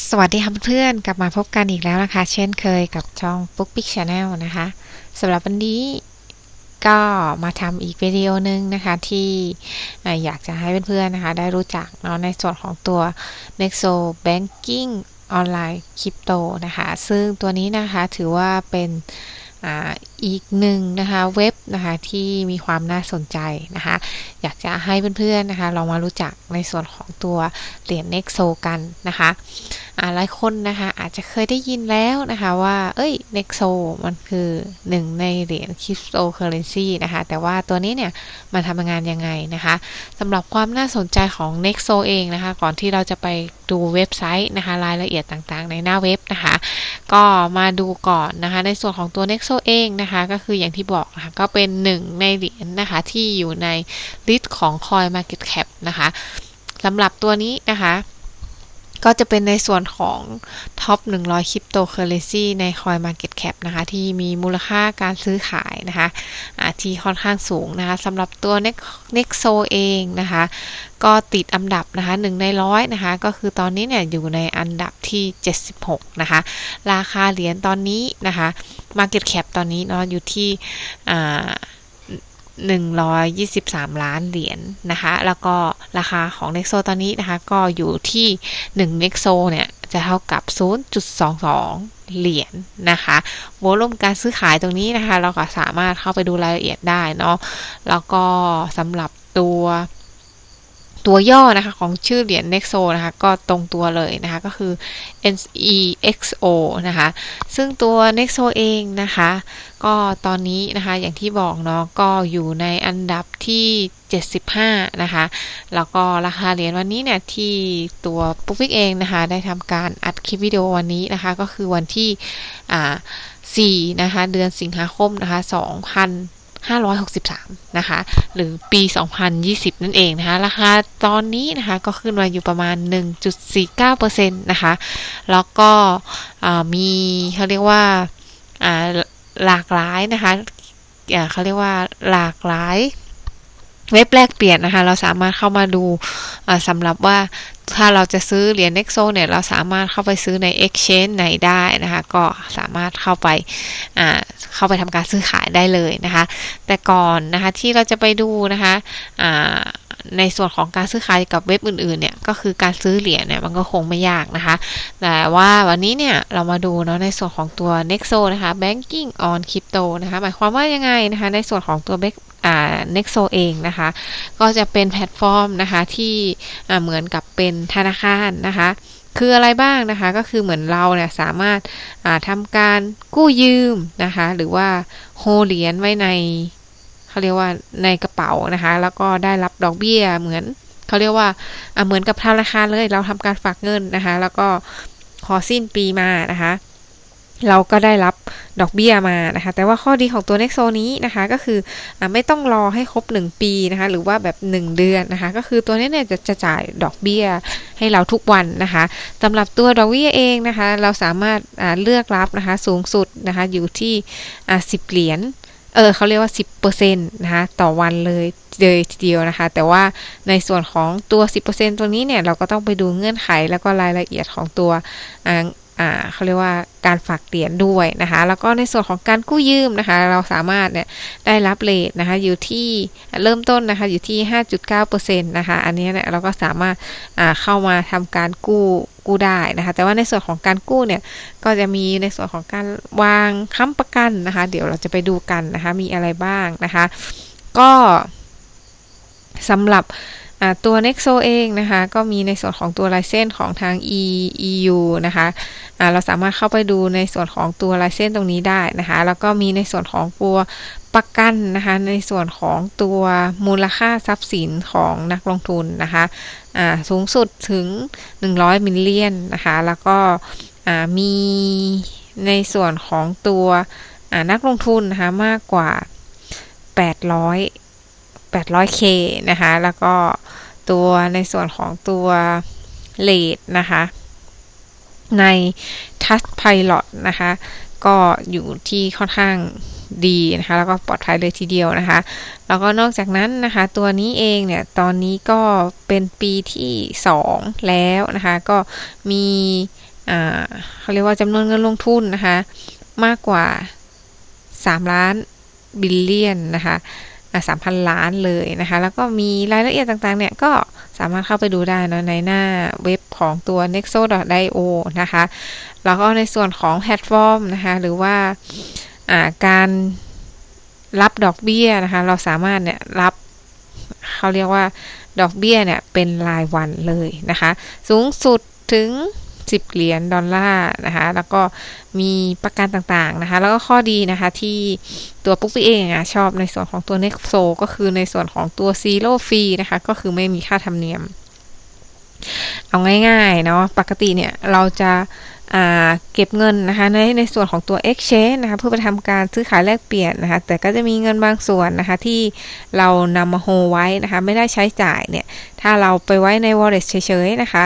สวัสดีค่ะเพื่อนๆกลับมาพบกันอีกแล้วนะคะ เช่นเคยกับช่องปุ๊กปิ๊กชาแนลนะคะสำหรับวันนี้ก็มาทำอีกวิดีโอนึงนะคะ ที่อยากจะให้เพื่อนๆนะคะ ได้รู้จักเนาะในส่วนของตัว Nexo Banking Online Crypto นะคะ ซึ่งตัวนี้นะคะถือว่าเป็น อีกหนึ่งนะคะเว็บนะคะที่มีความน่าสนใจนะคะอยากจะให้เพื่อนๆนะคะลองมารู้จักในส่วนของตัวเหรียญ Nexo กันนะคะหลายคนนะคะอาจจะเคยได้ยินแล้วนะคะว่า เอ้ย Nexo มันคือหนึ่งในเหรียญ Cryptocurrency นะคะ แต่ว่าตัวนี้เนี่ยมันทำงานยังไงนะคะสำหรับความน่าสนใจของ Nexo เองนะคะ ก่อนที่เราจะไปดูเว็บไซต์นะคะ รายละเอียดต่างๆ ในหน้าเว็บนะคะ ก็มาดูก่อนนะคะ ในส่วนของตัว Nexo เองนะคะ ก็คืออย่างที่บอกนะคะ ก็เป็นหนึ่งในเหรียญนะคะ ที่อยู่ในลิสต์ของ Coin Market Cap นะคะสำหรับตัวนี้นะคะ ก็จะเป็นในส่วนของท็อป100คริปโตเคอเรซีใน Coin Market Cap นะคะ ที่มีมูลค่าการซื้อขายนะคะะที่ค่อนข้างสูงนะคะสำหรับตัว Nexo เองนะคะ ก็ติดอันดับนะคะหนึ่งในร้อยนะคะ ก็คือตอนนี้เนี่ยอยู่ในอันดับที่ 76 นะคะ ราคาเหรียญตอนนี้นะคะ Market Cap ตอนนี้เนาะอยู่ที่อ่า 123 ล้านเหรียญนนะคะ แล้วก็ราคาของ Nexo ตอนนี้นะคะ ก็อยู่ที่ 1 Nexo เนี่ย จะเท่ากับ 0.22 เหรียญนนะคะโวลุ่มการซื้อขายตรงนี้นะคะ เราก็สามารถเข้าไปดูรายละเอียดได้เนาะ แล้วก็สำหรับตัว ตัวย่อนะคะของชื่อเหรียญ Nexo นะคะก็ตรงตัวเลยนะคะก็คือ NEXO นะคะซึ่งตัว Nexo เองนะคะก็ตอนนี้นะคะอย่างที่บอกเนาะก็อยู่ในอันดับที่ 75 นะคะแล้วก็ราคาเหรียญวันนี้เนี่ยที่ตัวปุ๊กปิ๊กเองนะคะได้ทำการอัดคลิปวิดีโอวันนี้นะคะก็คือวันที่ 4 นะคะเดือนสิงหาคมนะคะ 2,000 563 นะคะ หรือปี 2020 นั่นเองนะคะ ราคาตอนนี้นะคะก็ขึ้นมาอยู่ประมาณ 1.49%นะคะ แล้วก็มีเขาเรียกว่าหลากหลายนะคะเขาเรียกว่าหลากหลายเว็บแลกเปลี่ยนนะคะ เราสามารถเข้ามาดูสำหรับว่า ถ้าเราจะซื้อเหรียญ Nexo เนี่ย เราสามารถเข้าไปซื้อใน Exchange ไหนได้นะคะ ก็สามารถเข้าไปเข้าไปทำการซื้อขายได้เลยนะคะ แต่ก่อนนะคะที่เราจะไปดูนะคะในส่วนของการซื้อขายกับเว็บอื่นๆเนี่ยก็คือการซื้อเหรียญเนี่ยมันก็คงไม่ยากนะคะ แต่ว่าวันนี้เนี่ยเรามาดูเนาะในส่วนของตัว Nexo นะคะ Banking on Crypto นะคะ หมายความว่ายังไงนะคะ ในส่วนของตัว Nexo เองนะคะ ก็จะเป็นแพลตฟอร์มนะคะที่เหมือนกับเป็นธนาคารนะคะคืออะไรบ้างนะคะก็คือเหมือนเราเนี่ยสามารถทำการกู้ยืมนะคะหรือว่าโฮเหรียญไว้ในเขาเรียกว่าในกระเป๋านะคะแล้วก็ได้รับดอกเบี้ยเหมือนเขาเรียกว่าเหมือนกับธนาคารเลยเราทำการฝากเงินนะคะ แล้วก็พอสิ้นปีมานะคะ เราก็ได้รับ ดอกเบี้ยมานะคะ แต่ว่าข้อดีของตัว Nexo นี้นะคะก็คืออไม่ต้องรอให้ครบ 1 ปีนะคะ หรือว่าแบบ 1 เดือนนะคะ ก็คือตัวนี้เนี่ยจะจะจ่ายดอกเบี้ยให้เราทุกวันนะคะสำหรับตัวดอกเบี้ยเองนะคะ เราสามารถเลือกรับนะคะสูงสุดนะคะอยู่ที่สิบเหรียญเออเขาเรียกว่า 10%นะคะต่อวันเลยเลยทีเดียวนะคะ แต่ว่าในส่วนของตัว 10%ตัวนี้เนี่ย เราก็ต้องไปดูเงื่อนไขแล้วก็รายละเอียดของตัว เขาเรียกว่าการฝากเหรียญด้วยนะคะ แล้วก็ในส่วนของการกู้ยืมนะคะ เราสามารถเนี่ยได้รับเลทนะคะอยู่ที่เริ่มต้นนะคะอยู่ที่ 5.9%นะคะ อันนี้เนี่ยเราก็สามารถเข้ามาทำการกู้กู้ได้นะคะ แต่ว่าในส่วนของการกู้เนี่ยก็จะมีในส่วนของการวางค้ำประกันนะคะ เดี๋ยวเราจะไปดูกันนะคะ มีอะไรบ้างนะคะ ก็สำหรับ ตัว Nexo เองนะคะ ก็มีในส่วนของตัวลายเส้นของทาง EU นะคะเราสามารถเข้าไปดูในส่วนของตัวลายเส้นตรงนี้ได้นะคะ แล้วก็มีในส่วนของตัวประกันนะคะ ในส่วนของตัวมูลค่าทรัพย์สินของนักลงทุนนะคะสูงสุดถึง 100 มิลเลียนนะคะ แล้วก็มีในส่วนของตัวนักลงทุนนะคะมากกว่า 800 800k นะคะ แล้วก็ ตัวในส่วนของตัวเลดนะคะ ใน Touch Pilot นะคะ ก็อยู่ที่ค่อนข้างดีนะคะ แล้วก็ปลอดภัยเลยทีเดียวนะคะ แล้วก็นอกจากนั้นนะคะ ตัวนี้เองเนี่ย ตอนนี้ก็เป็นปีที่ 2 แล้วนะคะ ก็มีอ่าเขาเรียกว่าจำนวนเงินลงทุนนะคะ มากกว่า 3 ล้านบิลเลียนนะคะ สามพันล้านเลยนะคะ แล้วก็มีรายละเอียดต่างๆ เนี่ย ก็สามารถเข้าไปดูได้นะในหน้าเว็บของตัว nexo.io นะคะ แล้วก็ในส่วนของแพลตฟอร์มนะคะ หรือว่าการรับดอกเบี้ยนะคะ เราสามารถเนี่ยรับเขาเรียกว่าดอกเบี้ยเนี่ยเป็นรายวันเลยนะคะ สูงสุดถึง 10 เหรียญดอลลาร์นะคะแล้วก็มีประกันต่างๆนะคะ แล้วก็ข้อดีนะคะที่ตัวปุ๊กปี้เองอะชอบในส่วนของตัว Nexo ก็คือในส่วนของตัว Zero Fee นะคะ ก็คือไม่มีค่าธรรมเนียม เอาง่ายๆเนาะปกติเนี่ยเราจะเก็บเงินนะคะในในส่วนของตัว exchange นะคะเพื่อไปทำการซื้อขายแลกเปลี่ยนนะคะแต่ก็จะมีเงินบางส่วนนะคะที่เรานำมาโฮไว้นะคะไม่ได้ใช้จ่ายเนี่ยถ้าเราไปไว้ใน wallet เฉยๆนะคะ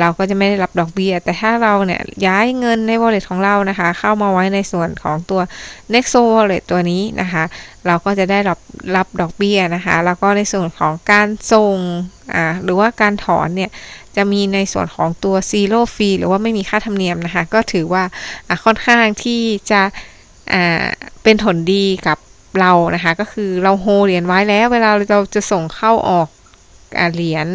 เราก็จะไม่ได้รับดอกเบี้ย แต่ถ้าเราเนี่ยย้ายเงินใน wallet ของเรานะคะ เข้ามาไว้ในส่วนของตัว nexo wallet ตัวนี้นะคะ เราก็จะได้รับรับดอกเบี้ยนะคะ แล้วก็ในส่วนของการส่งอ่าหรือว่าการถอนเนี่ยจะมีในส่วนของตัว zero fee หรือว่าไม่มีค่าธรรมเนียมนะคะ ก็ถือว่าค่อนข้างที่จะอ่าเป็นผลดีกับเรานะคะ ก็คือเราโฮเหรียญไว้แล้ว เวลาเราจะส่งเข้าออก เหรียญ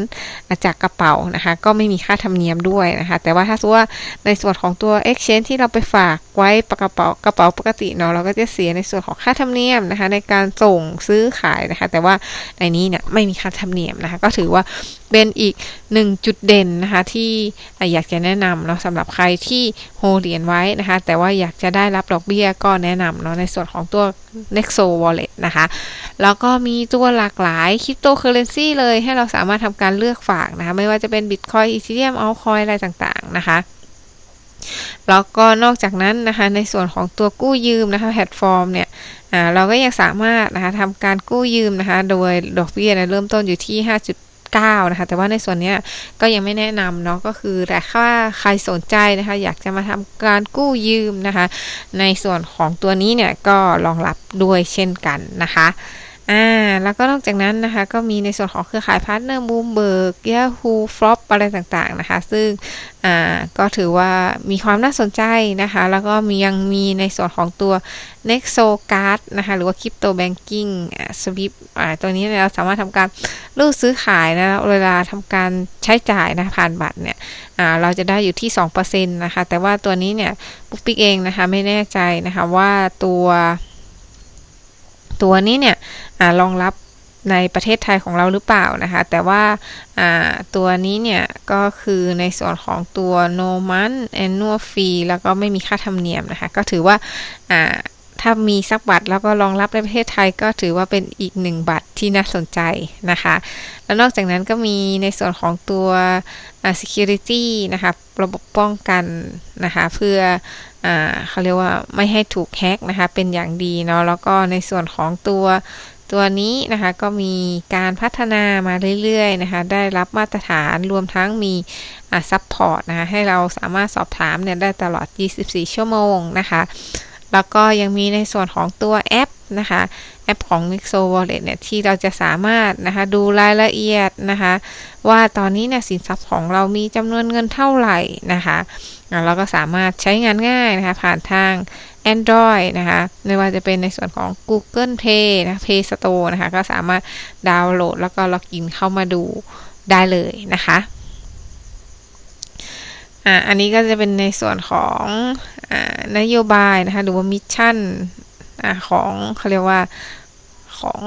จากกระเป๋านะคะ ก็ไม่มีค่าธรรมเนียมด้วยนะคะ แต่ว่าถ้าสมมติว่าในส่วนของตัว exchange ที่เราไปฝากไว้ปกระเป๋ากระเป๋าปกติเนาะเราก็จะเสียในส่วนของค่าธรรมเนียมนะคะ ในการส่งซื้อขายนะคะ แต่ว่าในนี้เนี่ยไม่มีค่าธรรมเนียมนะคะ ก็ถือว่า เป็นอีกหนึ่งจุดเด่นนะคะที่อยากจะแนะนำเนาะสำหรับใครที่โฮเหรียญไว้นะคะ แต่ว่าอยากจะได้รับดอกเบี้ยก็แนะนำเนาะในส่วนของตัว Nexo Wallet นะคะ แล้วก็มีตัวหลากหลายคริปโตเคอเรนซีเลยให้เราสามารถทำการเลือกฝากนะคะ ไม่ว่าจะเป็น Bitcoin Ethereum Altcoin อะไรต่างๆนะคะแล้วก็นอกจากนั้นนะคะในส่วนของตัวกู้ยืมนะคะแพลตฟอร์มเนี่ยเราก็ยังสามารถนะคะทำการกู้ยืมนะคะโดยดอกเบี้ยเริ่มต้นอยู่ที่5 9นะคะแต่ว่าในส่วนนี้ก็ยังไม่แนะนำเนาะก็คือแต่ถ้าใครสนใจนะคะอยากจะมาทำการกู้ยืมนะคะ ในส่วนของตัวนี้เนี่ยก็รองรับด้วยเช่นกันนะคะ อ่า แล้วก็นอกจากนั้นนะคะ ก็มีในส่วนของเครือข่ายพาร์ทเนอร์บูมเบิร์กยาฮูฟลอปอะไรต่างๆนะคะ ซึ่งอ่าก็ถือว่ามีความน่าสนใจนะคะ แล้วก็มียังมีในส่วนของตัว Nexo Card นะคะ หรือว่า Crypto Banking Swift อ่าตัวนี้เราสามารถทำการรูดซื้อขายนะเวลาทำการใช้จ่ายนะผ่านบัตรเนี่ยอ่าเราจะได้อยู่ที่ 2%นะคะ แต่ว่าตัวนี้เนี่ยปุ๊กปิ๊กเองนะคะ ไม่แน่ใจนะคะว่าตัว ตัวนี้เนี่ยอรองรับในประเทศไทยของเราหรือเปล่านะคะ แต่ว่าตัวนี้เนี่ยก็คือในส่วนของตัว no man annual fee แล้วก็ไม่มีค่าธรรมเนียมนะคะ ก็ถือว่า ถ้ามีสักบัตรแล้วก็รองรับในประเทศไทยก็ถือว่าเป็นอีกหนึ่งบัตรที่น่าสนใจนะคะ แล้วนอกจากนั้นก็มีในส่วนของตัว security นะคะระบบป้องกันนะคะเพื่อเขาเรียกว่าไม่ให้ถูกแฮกนะคะเป็นอย่างดีเนาะแล้วก็ในส่วนของตัวตัวนี้นะคะก็มีการพัฒนามาเรื่อยๆนะคะได้รับมาตรฐานรวมทั้งมีซัพพอร์ตนะคะให้เราสามารถสอบถามเนี่ยได้ตลอด 24 ชั่วโมงนะคะ แล้วก็ยังมีในส่วนของตัวแอปนะคะแอปของ Nexo Wallet เนี่ยที่เราจะสามารถนะคะดูรายละเอียดนะคะว่าตอนนี้เนี่ยสินทรัพย์ของเรามีจำนวนเงินเท่าไหร่นะคะเราก็สามารถใช้งานง่ายนะคะผ่านทาง Android นะคะไม่ว่าจะเป็นในส่วนของ Google Play นะ Play Store นะคะก็สามารถดาวน์โหลดแล้วก็ล็อกอินเข้ามาดูได้เลยนะคะ อ่าอันนี้ก็จะเป็นในส่วนของอนโยบายนะคะหรือว่ามิชชั่นอของเขาเรียกว่าของ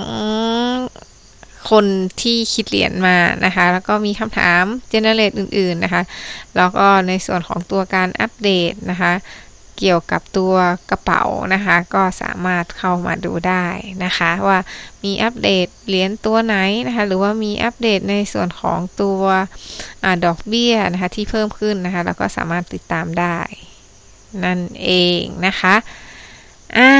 คนที่คิดเหรียญมานะคะ แล้วก็มีคำถามเจเนเรตอื่น ๆ นะคะ แล้วก็ในส่วนของตัวการอัปเดตนะคะ เกี่ยวกับตัวกระเป๋านะคะ ก็สามารถเข้ามาดูได้นะคะ ว่ามีอัปเดตเหรียญตัวไหนนะคะ หรือว่ามีอัปเดตในส่วนของตัวอดอกเบี้ยนะคะที่เพิ่มขึ้นนะคะ แล้วก็สามารถติดตามได้ นั่นเองนะคะอ่า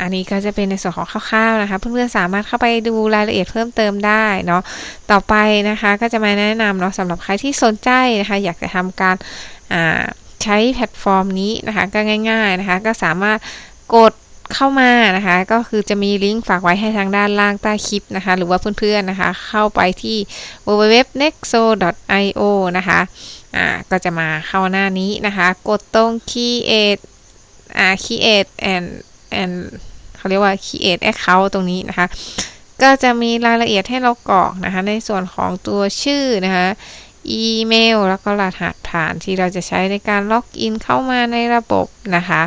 อันนี้ก็จะเป็นในส่วนของคร่าวๆนะคะ เพื่อนๆสามารถเข้าไปดูรายละเอียดเพิ่มเติมได้เนาะ ต่อไปนะคะก็จะมาแนะนำเนาะสำหรับใครที่สนใจนะคะ อยากจะทำการอ่า ใช้แพลตฟอร์มนี้นะคะก็ง่ายๆนะคะ ก็สามารถกดเข้ามานะคะ ก็คือจะมีลิงก์ฝากไว้ให้ทางด้านล่างใต้คลิปนะคะ หรือว่าเพื่อนๆนะคะ เข้าไปที่ www.nexo.io นะคะอ่าก็จะมาเข้าหน้านี้นะคะ กดตรง create อ่า create and and เขาเรียกว่า create account ตรงนี้นะคะ ก็จะมีรายละเอียดให้เรากรอกนะคะ ในส่วนของตัวชื่อนะคะ อีเมล แล้วก็รหัสผ่านที่เราจะใช้ในการล็อกอินเข้ามาในระบบนะคะ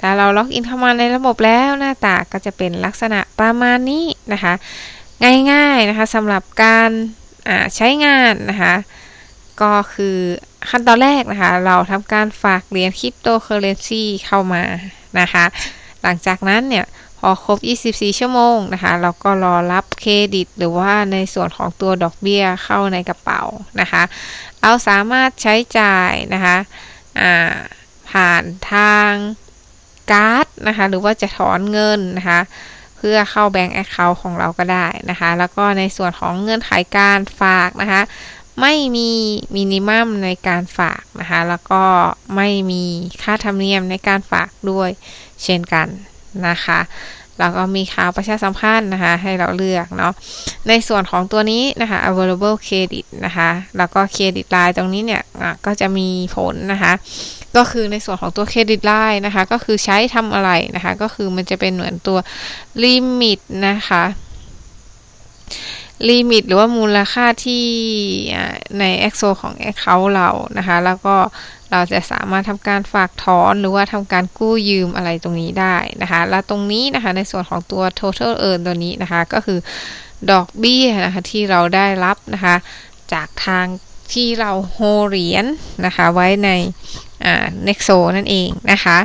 ถ้าเราล็อกอินเข้ามาในระบบแล้วหน้าตาก็จะเป็นลักษณะประมาณนี้นะคะ ง่ายๆนะคะสำหรับการใช้งานนะคะ ก็คือขั้นตอนแรกนะคะ เราทำการฝากเหรียญคริปโตเคอเรนซีเข้ามานะคะ หลังจากนั้นเนี่ย อครบ 24 ชั่วโมงนะคะเราก็รอรับเครดิต หรือว่าในส่วนของตัวดอกเบี้ยเข้าในกระเป๋านะคะเราสามารถใช้จ่ายนะคะผ่านทางการ์ดนะคะหรือว่าจะถอนเงินนะคะเพื่อเข้าแบงก์แอคเคาท์ของเราก็ได้นะคะแล้วก็ในส่วนของเงื่อนไขการฝากนะคะไม่มีมินิมัมในการฝากนะคะแล้วก็ไม่มีค่าธรรมเนียมในการฝากด้วยเช่นกัน นะคะแล้วก็มีข่าวประชาสัมพันธ์นะคะ ให้เราเลือกเนาะในส่วนของตัวนี้นะคะ available credit นะคะ แล้วก็เครดิตไลน์ตรงนี้เนี่ยก็จะมีผลนะคะ ก็คือในส่วนของตัวเครดิตไลน์นะคะ ก็คือใช้ทำอะไรนะคะ ก็คือมันจะเป็นเหมือนตัวลิมิตนะคะ ลิมิตหรือว่ามูลค่าที่ใน Exo ของ Account เรานะคะ แล้วก็เราจะสามารถทำการฝากถอนหรือว่าทำการกู้ยืมอะไรตรงนี้ได้นะคะ แล้วตรงนี้นะคะในส่วนของตัว total earn ตัวนี้นะคะ ก็คือดอกเบี้ยนะคะที่เราได้รับนะคะ จากทางที่เราโฮเหรียญนะคะไว้ในอ่า nexo นั่นเองนะคะ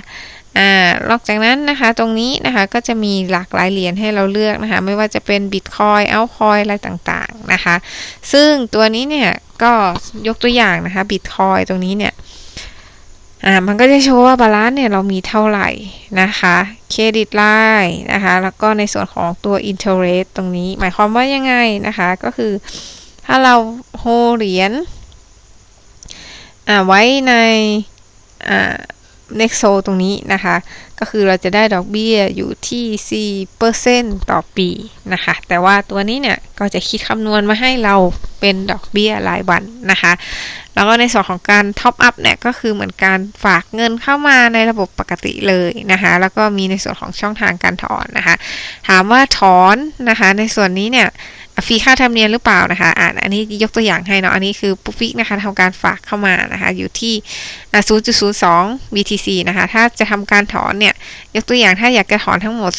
อ่านอกจากนั้นนะคะตรงนี้นะคะก็จะมีหลากหลายเหรียญให้เราเลือกนะคะ ไม่ว่าจะเป็นบิตคอยเอาคอยอะไรต่างๆนะคะ ซึ่งตัวนี้เนี่ยก็ยกตัวอย่างนะคะบิตคอยตรงนี้เนี่ยอ่ามันก็จะโชว์ว่าบาลานซ์เนี่ยเรามีเท่าไหร่นะคะเครดิตไลน์นะคะแล้วก็ในส่วนของตัว interest ตรงนี้ หมายความว่ายังไงนะคะก็คือถ้าเราโฮเหรียญอ่าไว้ในอ่า Nexo ตรงนี้นะคะ ก็คือเราจะได้ดอกเบี้ยอยู่ที่4%ต่อปีนะคะ แต่ว่าตัวนี้เนี่ยก็จะคิดคำนวณมาให้เราเป็นดอกเบี้ยรายวันนะคะ แล้วก็ในส่วนของการท็อปอัพเนี่ยก็คือเหมือนการฝากเงินเข้ามาในระบบปกติเลยนะคะ แล้วก็มีในส่วนของช่องทางการถอนนะคะ ถามว่าถอนนะคะ ในส่วนนี้เนี่ย ฟรีค่าธรรมเนียมหรือเปล่านะคะอ่านอันนี้ยกตัวอย่างให้เนาะอันนี้คือปุ๊กฟิกนะคะทำการฝากเข้ามานะคะ อยู่ที่ 0.02 BTC นะคะ ถ้าจะทำการถอนเนี่ย ยกตัวอย่างถ้าอยากจะถอนทั้งหมด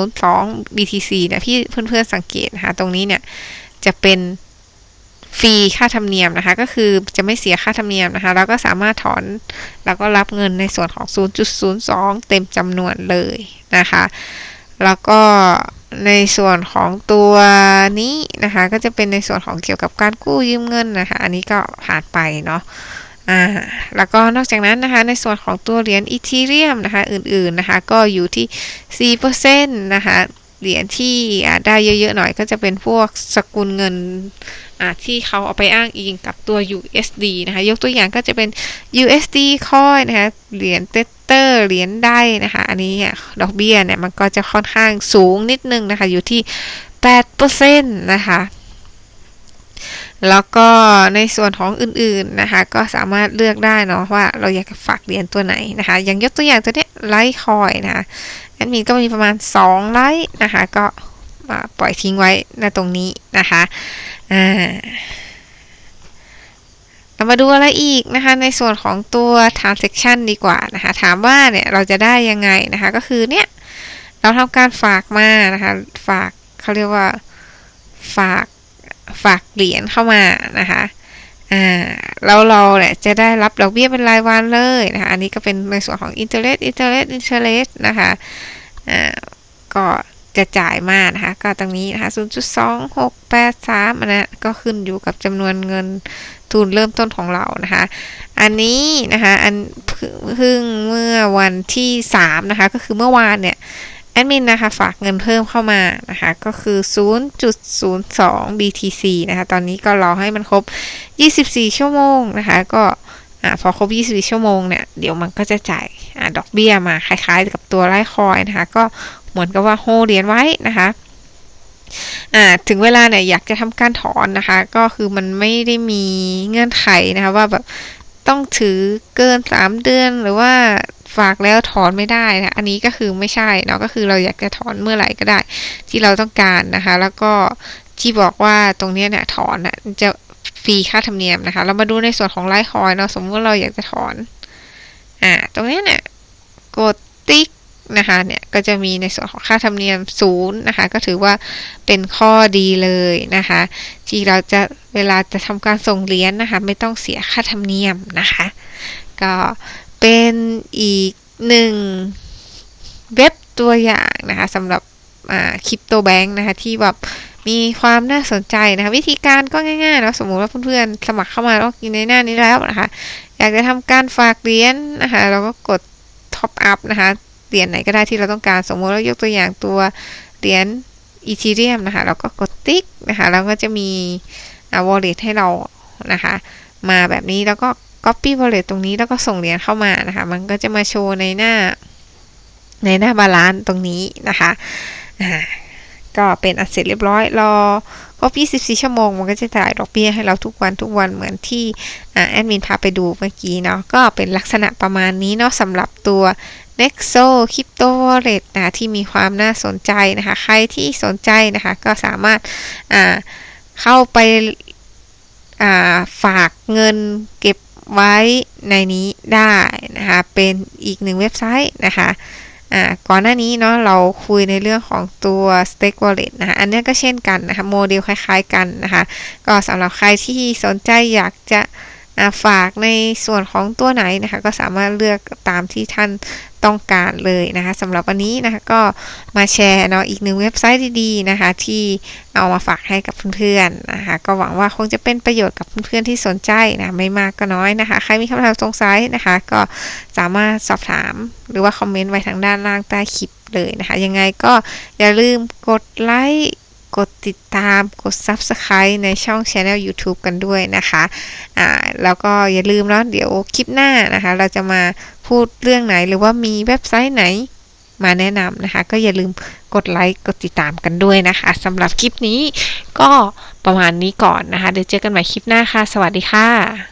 0.002 BTC เนี่ยพี่เพื่อนๆสังเกตนะคะ ตรงนี้เนี่ยจะเป็นฟรีค่าธรรมเนียมนะคะ ก็คือจะไม่เสียค่าธรรมเนียมนะคะ แล้วก็สามารถถอน แล้วก็รับเงินในส่วนของ 0.02 เต็มจำนวนเลยนะคะ แล้วก็ ในส่วนของตัวนี้นะคะ ก็จะเป็นในส่วนของเกี่ยวกับการกู้ยืมเงินนะคะ อันนี้ก็ผ่านไปเนาะอ่าแล้วก็นอกจากนั้นนะคะ ในส่วนของตัวเหรียญอีทีเรียมนะคะ อื่นๆนะคะ ก็อยู่ที่4%นะคะ เหรียญที่ได้เยอะๆหน่อยก็จะเป็นพวกสกุลเงินที่เขาเอาไปอ้างอิงกับตัว USD นะคะ ยกตัวอย่างก็จะเป็น USD คอยนะคะ เหรียญเตเตอร์ เหรียญได้นะคะ อันนี้ดอกเบี้ยเนี่ยมันก็จะค่อนข้างสูงนิดนึงนะคะ อยู่ที่8%นะคะแล้วก็ในส่วนของอื่นๆนะคะ ก็สามารถเลือกได้เนาะว่าเราอยากฝากเหรียญตัวไหนนะคะ อย่างยกตัวอย่างตัวเนี้ยไลท์คอยนะคะแอดมินก็มีประมาณ 2 ไลท์นะคะ ก็มาปล่อยทิ้งไว้ในตรงนี้นะคะอ่า มาดูอะไรอีกนะคะ ในส่วนของตัว transaction ดีกว่านะคะ ถามว่าเนี่ยเราจะได้ยังไงนะคะ ก็คือเนี่ยเราทำการฝากมานะคะ ฝากเขาเรียกว่าฝากฝากเหรียญเข้ามานะคะอ่าแล้วเราเนี่ยจะได้รับดอกเบี้ยเป็นรายวันเลยนะคะ อันนี้ก็เป็นในส่วนของ interest interest interest นะคะอ่าก็ จะจ่ายมานะคะ ก็ตรงนี้นะคะ0.2683อันนั้ก็ขึ้นอยู่กับจำนวนเงินทุนเริ่มต้นของเรานะคะ อันนี้นะคะอันเพิ่งเมื่อวันที่3นะคะ ก็คือเมื่อวานเนี่ยแอดมินนะคะ ฝากเงินเพิ่มเข้ามานะคะ ก็คือ 0.02 BTC นะคะ ตอนนี้ก็รอให้มันครบ 24 ชั่วโมงนะคะ ก็อพอครบ 24 ชั่วโมงเนี่ย เดี๋ยวมันก็จะจ่ายอดอกเบี้ยมาคล้ายๆ กับตัวไลคอยนะคะ ก็ เหมือนกับว่าโฮเหรียญไว้นะคะถึงเวลาเนี่ยอยากจะทำการถอนนะคะ ก็คือมันไม่ได้มีเงื่อนไขนะคะว่าแบบต้องถือเกินสามเดือนหรือว่าฝากแล้วถอนไม่ได้นะอันนี้ก็คือไม่ใช่เนาะก็คือเราอยากจะถอนเมื่อไหร่ก็ได้ ที่เราต้องการนะคะ แล้วก็ที่บอกว่าตรงนี้เนี่ยถอนอะจะฟรีค่าธรรมเนียมนะคะ เรามาดูในส่วนของไลท์คอยเนาะสมมติว่าเราอยากจะถอน อ่า ตรงนี้เนี่ยกดติ๊ก นะคะเนี่ยก็จะมีในส่วนของค่าธรรมเนียมศูนย์นะคะก็ถือว่าเป็นข้อดีเลยนะคะที่เราจะเวลาจะทำการส่งเหรียญนนะคะไม่ต้องเสียค่าธรรมเนียมนะคะก็เป็นอีกหนึ่งเว็บตัวอย่างนะคะสำหรับคริปโตแบงค์นะคะที่แบบมีความน่าสนใจนะคะวิธีการก็ง่ายๆนะสมมุติว่าเพื่อนๆสมัครเข้ามาแล้วกินในหน้านี้แล้วนะคะอยากจะทำการฝากเหรียญนนะคะเราก็กดท็อปอัพนะคะ เหรียญไหนก็ได้ที่เราต้องการ สมมติเรายกตัวอย่างตัวเหรียญอีทีเรียมนะคะเราก็กดติ๊กนะคะแล้วก็จะมีอ่าวอลเล็ตให้เรานะคะมาแบบนี้แล้วก็ copy wallet ตรงนี้แล้วก็ส่งเหรียญเข้ามานะคะมันก็จะมาโชว์ในหน้าในหน้าบาลานซ์ตรงนี้นะคะก็เป็นอันเสร็จเรียบร้อยรอครบ 24 ชั่วโมง มันก็จะจ่ายดอกเบี้ยให้เราทุกวันทุกวันเหมือนที่แอดมินพาไปดูเมื่อกี้เนาะก็เป็นลักษณะประมาณนี้เนาะสำหรับตัว Nexo Crypto Wallet นะที่มีความน่าสนใจนะคะ ใครที่สนใจนะคะ ก็สามารถเข้าไปฝากเงินเก็บไว้ในนี้ได้นะคะ เป็นอีกหนึ่งเว็บไซต์นะคะก่อนหน้านี้เนาะเราคุยในเรื่องของตัว Stake Wallet นะคะอันนี้ก็เช่นกันนะคะโมเดลคล้าย ๆกันนะคะ ก็สำหรับใครที่สนใจอยากจะฝากในส่วนของตัวไหนนะคะ ก็สามารถเลือกตามที่ท่าน ต้องการเลยนะคะสำหรับวันนี้นะคะก็มาแชร์เนาะอีกหนึ่งเว็บไซต์ดีๆนะคะ ที่เอามาฝากให้กับเพื่อนๆนะคะ ก็หวังว่าคงจะเป็นประโยชน์กับเพื่อนๆที่สนใจนะไม่มากก็น้อยนะคะ ใครมีคำถามสงสัยนะคะ ก็สามารถสอบถามหรือว่าคอมเมนต์ไว้ทางด้านล่างใต้คลิปเลยนะคะ ยังไงก็อย่าลืมกดไลค์ กดติดตามกด Subscribe ในช่อง Channel YouTube กันด้วยนะคะอ่าแล้วก็อย่าลืมแล้วเดี๋ยวคลิปหน้านะคะ เราจะมาพูดเรื่องไหนหรือว่ามีเว็บไซต์ไหนมาแนะนำนะคะ ก็อย่าลืมกดไลค์กดติดตามกันด้วยนะคะสำหรับคลิปนี้ก็ประมาณนี้ก่อนนะคะ เดี๋ยวเจอกันใหม่คลิปหน้าค่ะ สวัสดีค่ะ